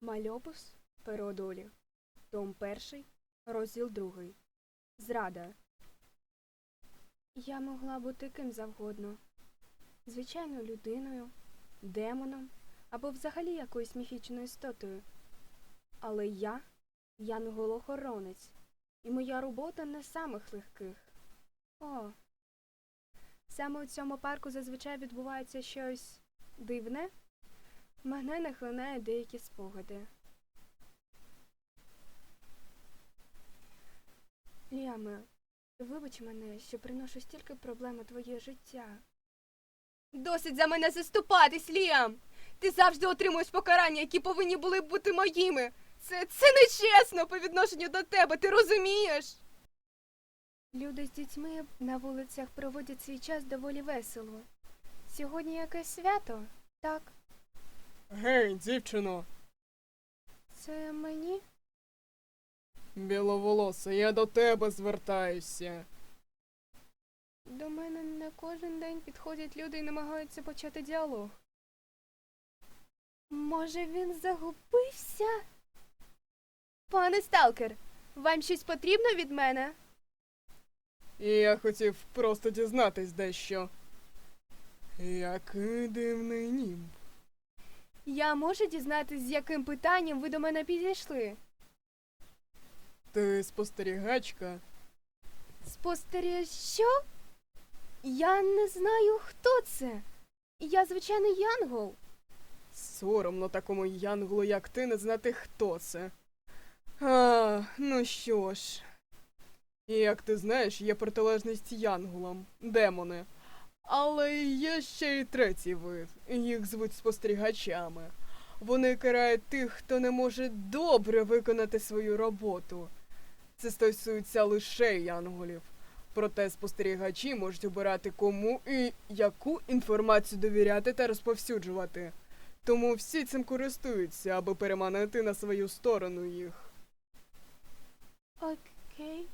Мальопус Перо долі. Том 1, розділ 2. Зрада. Я могла бути ким завгодно. Звичайною людиною, демоном або взагалі якоюсь міфічною істотою. Але я янгол-охоронець, і моя робота не самих легких. О. Саме у цьому парку зазвичай відбувається щось дивне. Мене нахлинають деякі спогади. Ліаме, вибач мене, що приношу стільки проблем у твоє життя. Досить за мене заступатись, Ліам! Ти завжди отримуєш покарання, які повинні були б бути моїми. Це, це нечесно по відношенню до тебе, ти розумієш? Люди з дітьми на вулицях проводять свій час доволі весело. Сьогодні якесь свято, так? Гей, дівчино, Це мені? біловолоса, я до тебе звертаюся. До мене не кожен день підходять люди і намагаються почати діалог. Може, він загубився? Пане Сталкер, вам щось потрібно від мене? І я хотів просто дізнатись дещо. Який дивний німб. Я можу дізнатись, з яким питанням ви до мене підійшли. Ти спостерігачка? Спостеріж, що? Я не знаю, хто це. Я звичайний янгол. Соромно такому янголу, як ти, не знати, хто це. А, ну що ж. І як ти знаєш, є протилежність янголам демони. Але є ще й третій вид. Їх звуть спостерігачами. Вони карають тих, хто не може добре виконати свою роботу. Це стосується лише янголів. Проте спостерігачі можуть обирати кому і яку інформацію довіряти та розповсюджувати. Тому всі цим користуються, аби переманити на свою сторону їх. Окей.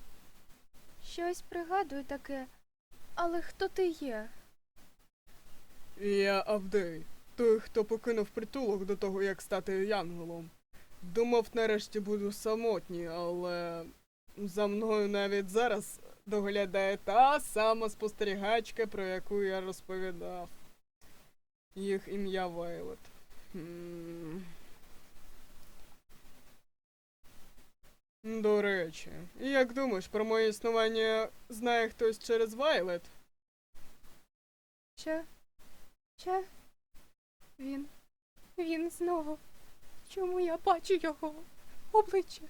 Щось пригадую таке. Але хто ти є? Я Авдей, той, хто покинув притулок до того, як стати янголом. Думав, нарешті буду самотній, але за мною навіть зараз доглядає та сама спостерігачка, про яку я розповідав. Їх ім'я Вайлет. До речі, як думаєш, про моє існування знає хтось через Вайлет? Че? Че? Він. Він знову. Чому я бачу його обличчя?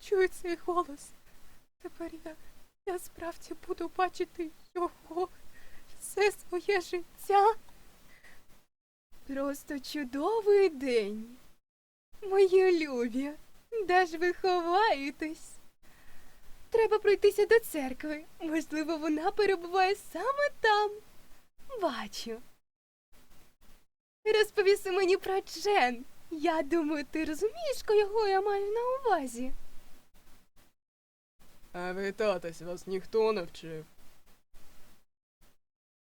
Чую цей голос. Тепер я. Я справді буду бачити його все своє життя. Просто чудовий день. Мої любі, де ж ви ховаєтесь? Треба пройтися до церкви. Можливо, вона перебуває саме там. Бачу. Розповіси мені про Джен. Я думаю, ти розумієш, кого я маю на увазі. А вітатись вас ніхто не вчив.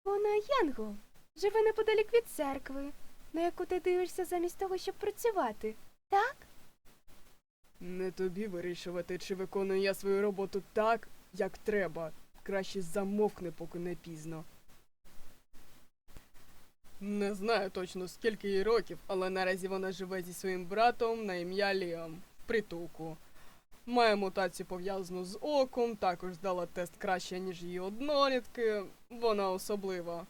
Вона Янгол. Живе неподалік від церкви, на яку ти дивишся замість того, щоб працювати. Так? Не тобі вирішувати, чи виконую я свою роботу так, як треба. Краще замовкни, поки не пізно. Не знаю точно скільки їй років, але наразі вона живе зі своїм братом на ім'я Ліам в притулку. Має мутацію пов'язану з оком, також здала тест краще, ніж її однолітки. Вона особлива.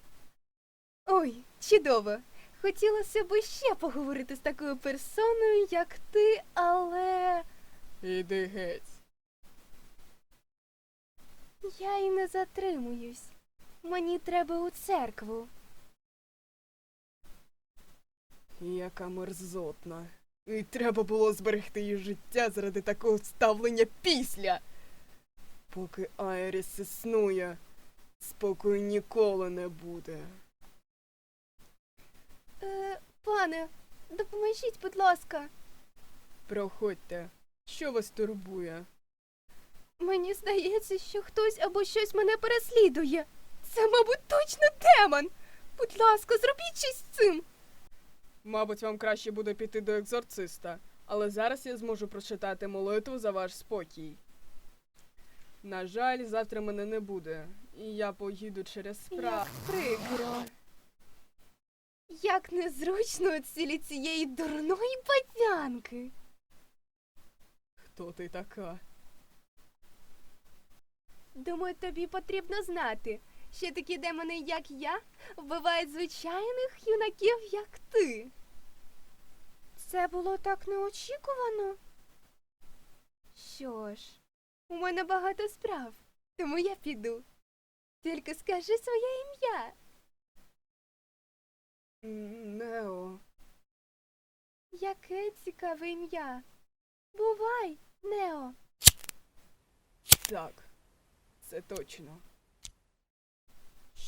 Ой, чудово. Хотілося б ще поговорити з такою персоною, як ти, але Іди геть. я й не затримуюсь. Мені треба у церкву. Яка мерзотна. І треба було зберегти її життя заради такого ставлення після. Поки Айріс існує, спокою ніколи не буде. Е, пане, допоможіть, будь ласка. Проходьте, що вас турбує? Мені здається, що хтось або щось мене переслідує. Це, мабуть, точно демон. Будь ласка, зробіть щось з цим. Мабуть, вам краще буде піти до екзорциста. Але зараз я зможу прочитати молитву за ваш спокій. На жаль, завтра мене не буде, і я поїду через справу. прикро. Як незручно у цілі цієї дурної бадянки. Хто ти така? Думаю, тобі потрібно знати, що такі демони, як я, вбивають звичайних юнаків, як ти. Це було так неочікувано. Що ж, у мене багато справ, тому я піду. Тільки скажи своє ім'я. Нео. Яке цікаве ім'я. Бувай, Нео. Так, це точно.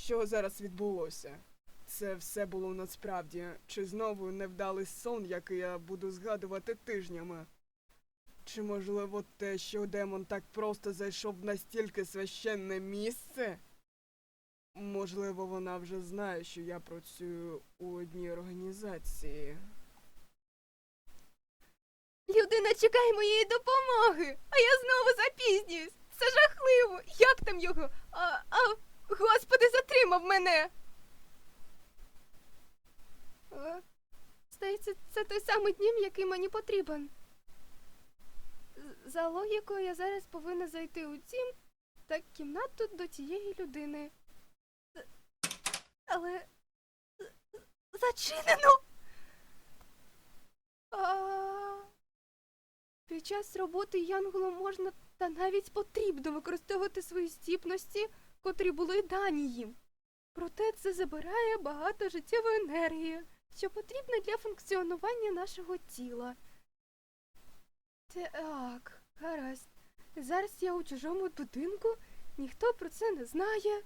Що зараз відбулося? Це все було насправді, чи знову невдалий сон, який я буду згадувати тижнями? Чи можливо те, що демон так просто зайшов в настільки священне місце? Можливо, вона вже знає, що я працюю у одній організації. Людина чекає моєї допомоги, а я знову запізнююсь. Це жахливо. Як там його? А, а, господи, затримав мене. А, здається, це той самий дім, який мені потрібен. За логікою, я зараз повинна зайти у дім та кімнату до тієї людини. Але зачинено. А... Під час роботи янголом можна та навіть потрібно використовувати свої здібності, котрі були дані їм. Проте це забирає багато життєвої енергії, що потрібна для функціонування нашого тіла. Так, гаразд. Зараз я у чужому будинку, ніхто про це не знає.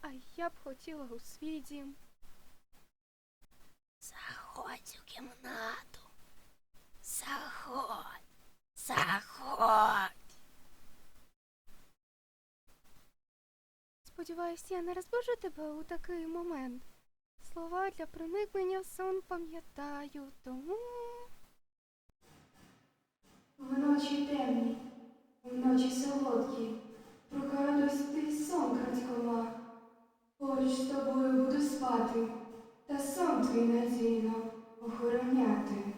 А я б хотіла у свій дім. Заходь у кімнату. Заходь. Заходь. Сподіваюсь, я не розбужу тебе у такий момент. Слова для проникнення в сон пам'ятаю, тому. Вночі темні, вночі солодкі, прокрадусь сон крадькома. Поруч з тобою буду спати, та сон твій надійно охороняти.